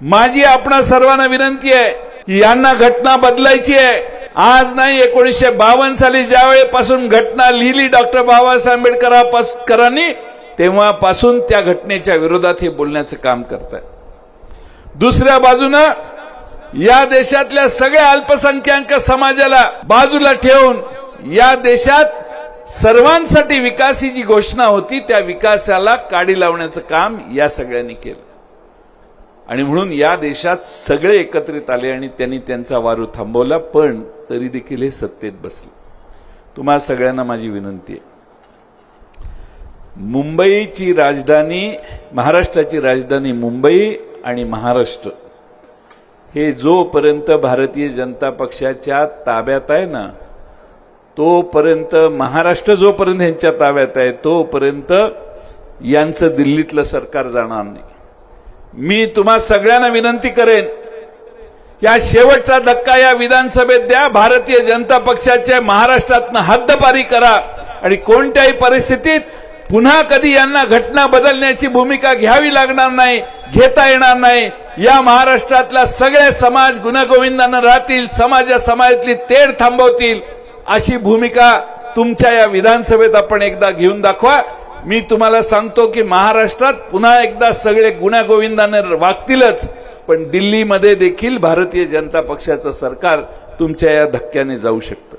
माझी आपणा सर्वांना विनंती आहे की यांना घटना बदलायची आहे. आज नाही एकोणीसशे बावन्न साली ज्यावेळेपासून घटना लिहिली डॉक्टर बाबासाहेब आंबेडकरांनी तेव्हापासून त्या घटनेच्या विरोधात हे बोलण्याचं काम करताय दुसऱ्या बाजूनं या देशातल्या सगळ्या अल्पसंख्याक समाजाला बाजूला ठेवून या देशात सर्वांसाठी विकास ही जी घोषणा होती त्या विकासाला काडी लावण्याचं काम या सगळ्यांनी केलं. आणि म्हणून या देशात सगळे एकत्रित आले आणि त्यांनी त्यांचा वारू थांबवला पण तरी देखील हे सत्तेत बसले. तुम्हा सगळ्यांना माझी विनंती आहे. मुंबईची राजधानी महाराष्ट्राची राजधानी मुंबई आणि महाराष्ट्र हे जोपर्यंत भारतीय जनता पक्षाच्या ताब्यात आहे ना तोपर्यंत महाराष्ट्र जोपर्यंत यांच्या ताब्यात आहे तोपर्यंत यांचं दिल्लीतलं सरकार जाणार नाही. मी तुम्हा सगळ्यांना विनंती करेन या शेवटचा धक्का या विधानसभेत द्या भारतीय जनता पक्षाच्या महाराष्ट्रातनं हद्दपारी करा. आणि कोणत्याही परिस्थितीत पुन्हा कधी यांना घटना बदलण्याची भूमिका घ्यावी लागणार नाही घेता येणार नाही. या महाराष्ट्रातला सगळे समाज गुणगोविंदानं राहतील समाजा समाजातली तेढ थांबवतील. अशी भूमिका तुमच्या या विधानसभेत आपण एकदा घेऊन दाखवा. मी तुम्हाला सांगतो की महाराष्ट्रात पुन्हा एकदा सगळे गुण्यागोविंदाने वागतीलच पण दिल्लीमध्ये देखील भारतीय जनता पक्षाचं सरकार तुमच्या या धक्क्याने जाऊ शकतं.